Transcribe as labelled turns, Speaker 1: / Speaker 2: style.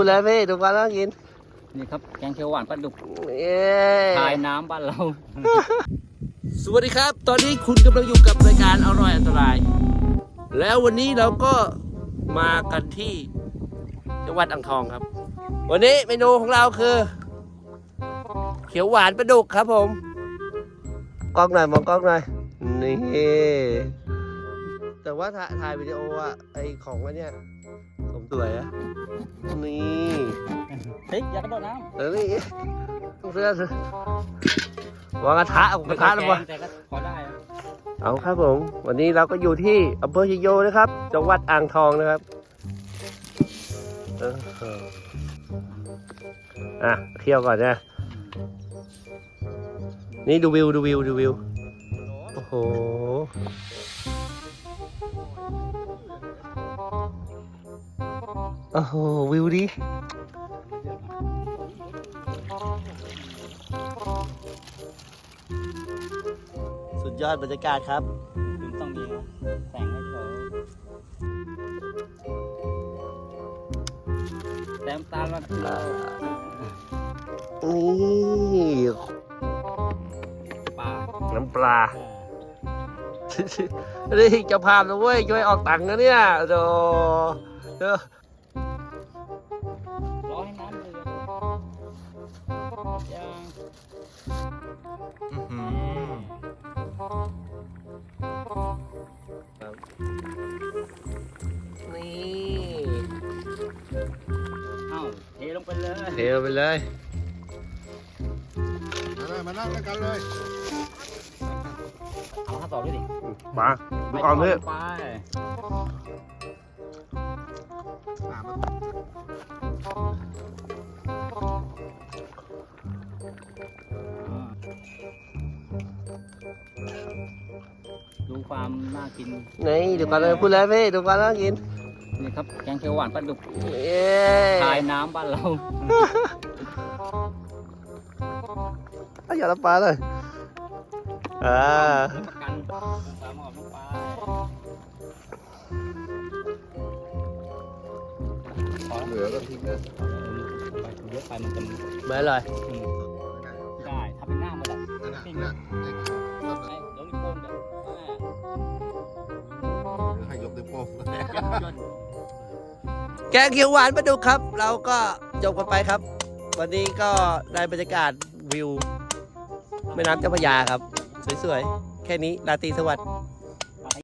Speaker 1: พูดแล้วพี่ดูกันแล้วกิน
Speaker 2: นี่ครับแกงเขียวหวานปลาดุก
Speaker 1: เย้
Speaker 2: ทายน้ำบ้านเรา
Speaker 1: สวัสดีครับ ตอนนี้คุณกำลังอยู่กับรายการอร่อยอันตราย แล้ววันนี้เราก็มากันที่จังหวัดอ่างทองครับ วันนี้เมนูของเราคือ เขียวหวานปลาดุกครับผมกล้องหน่อยมองกล้องหน่อยนี่แต่ว่าถ่ายถ่ายวิดีโออะไอของอันเนี้ย ผมสวยอะนี่
Speaker 2: เฮ้ยอย่ากระโดดน้
Speaker 1: เออนี่เสื้อวางกระทะเอาำกระทะลงมา
Speaker 2: แต่ก็พอได้อะ
Speaker 1: เอาครับผม วันนี้เราก็อยู่ที่อำเภอชยโยนะครับ จังหวัดอ่างทองนะครับเอออะเที่ยวก่อนนะ นี่ดูวิวดูวิวดูวิว โอ้โห อ้โหวิวดีสุดยอดบรรยากาศครับ
Speaker 2: คุณต้องมีแสงให้เขาแต้มตาลมาเรา
Speaker 1: นี่
Speaker 2: ปลา
Speaker 1: น้ำปลานี่เจ้าภาพนะเว้ยช่วยออกตังค์นะเนี่ยโดเยั
Speaker 2: ง
Speaker 1: นี่
Speaker 2: เอ้าเทลงไปเลย
Speaker 1: เทไปเลย
Speaker 3: มาเลยมานั่งด้วยกันเลย
Speaker 2: เอาข้าวต่อด้วยดิ
Speaker 1: มาดูก่อนเพื่อ
Speaker 2: ไป
Speaker 3: อ่ามา
Speaker 2: ดูความน่ากิน
Speaker 1: นี่ดูกันเลยพูดแล้วพี่ดูกันแล้วกิน
Speaker 2: นี่ครับแกงเขียวหวานปลาดุก
Speaker 1: เย้
Speaker 2: ทายน้ำบ้านเรา
Speaker 1: เอาอย่าละปลาเลยอ่า
Speaker 2: ประกันปลาหมอบลงไป
Speaker 3: เหลือก็ทิ้งเลย
Speaker 2: เยอะไปมันจะ
Speaker 1: ไม่อร่อย
Speaker 2: อืมได้ถ้าเป็นหน้ามันแหละ อ่า
Speaker 3: ให้ยกนิ้วโป้ง
Speaker 1: แกงเขียวหวานมาดูครับ เราก็จบกันไปครับ วันนี้ก็ได้บรรยากาศวิวแม่น้ำเจ้าพระยาครับ สวยๆ แค่นี้ราตรีสวัสดิ์